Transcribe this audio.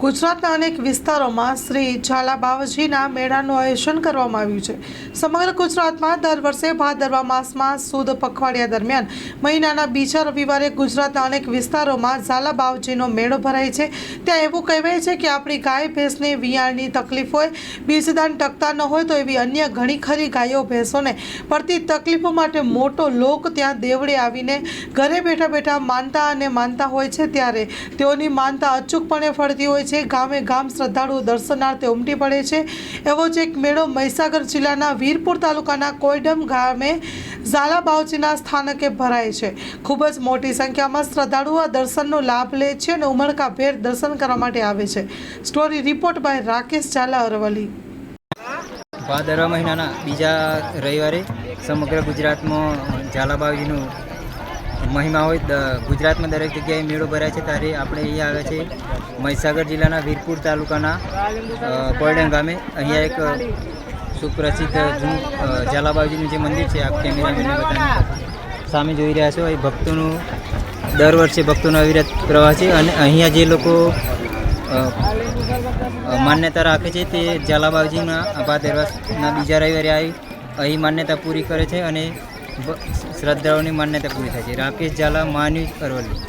ગુજરાતના અનેક વિસ્તારોમાં શ્રી ઝાલા બાવજીના મેળાનું આયોજન કરવામાં આવ્યું છે. સમગ્ર ગુજરાતમાં દર વર્ષે ભાદરવા માસમાં સુદ પખવાડિયા દરમિયાન મહિનાના બીજા રવિવારે ગુજરાતના અનેક વિસ્તારોમાં ઝાલા બાવજીનો મેળો ભરાય છે. ત્યાં એવું કહેવાય છે કે આપણી ગાય ભેંસને વિયાણની તકલીફ હોય, બીજદાન ટકતા ન હોય તો એવી અન્ય ઘણી ખરી ગાયો ભેંસોને પડતી તકલીફો માટે મોટો લોક ત્યાં દેવડે આવીને ઘરે બેઠા બેઠા માનતા અને માનતા હોય છે. ત્યારે તેઓની માનતા અચૂકપણે ફળતી હોય છે. ગામે ગામ શ્રદ્ધાળુઓ દર્શનાર્થે ઉમટી પડે છે. એવો જ એક મેળો મહીસાગર જિલ્લાના વીરપુર તાલુકાના કોયડમ ગામે ઝાલા બાવજીના સ્થાનકે ભરાય છે. ખૂબ જ મોટી સંખ્યામાં શ્રદ્ધાળુઓ દર્શનનો લાભ લે છે અને ઉમળકાભેર દર્શન કરવા માટે આવે છે. Story report by Rakesh Jhala Aravalli ભાદરવા મહિનાના બીજા રવિવારે સમગ્ર ગુજરાતમાં ઝાલાબાવીનું મહિમા હોય ગુજરાતમાં દરેક જગ્યાએ મેળો ભરાય છે. ત્યારે આપણે અહીંયા આવે છે મહીસાગર જિલ્લાના વીરપુર તાલુકાના કોયડન ગામે. અહીંયા એક સુપ્રસિદ્ધ જૂનું ઝાલાબાજીનું જે મંદિર છે, આપ કેમેરામેનને બતાવી સામે જોઈ રહ્યા છો એ ભક્તોનું, દર વર્ષે ભક્તોનો અવિરત પ્રવાહ છે અને અહીંયા જે લોકો માન્યતા રાખે છે તે ઝાલાબાવજીના ભાદરવાસના બીજા રવિવારે આવી, અહીં માન્યતા પૂરી કરે છે અને શ્રદ્ધાળુની માન્યતા પૂરી થાય છે. રાકેશ ઝાલા મહાન્યુઝ અરવલ્લી.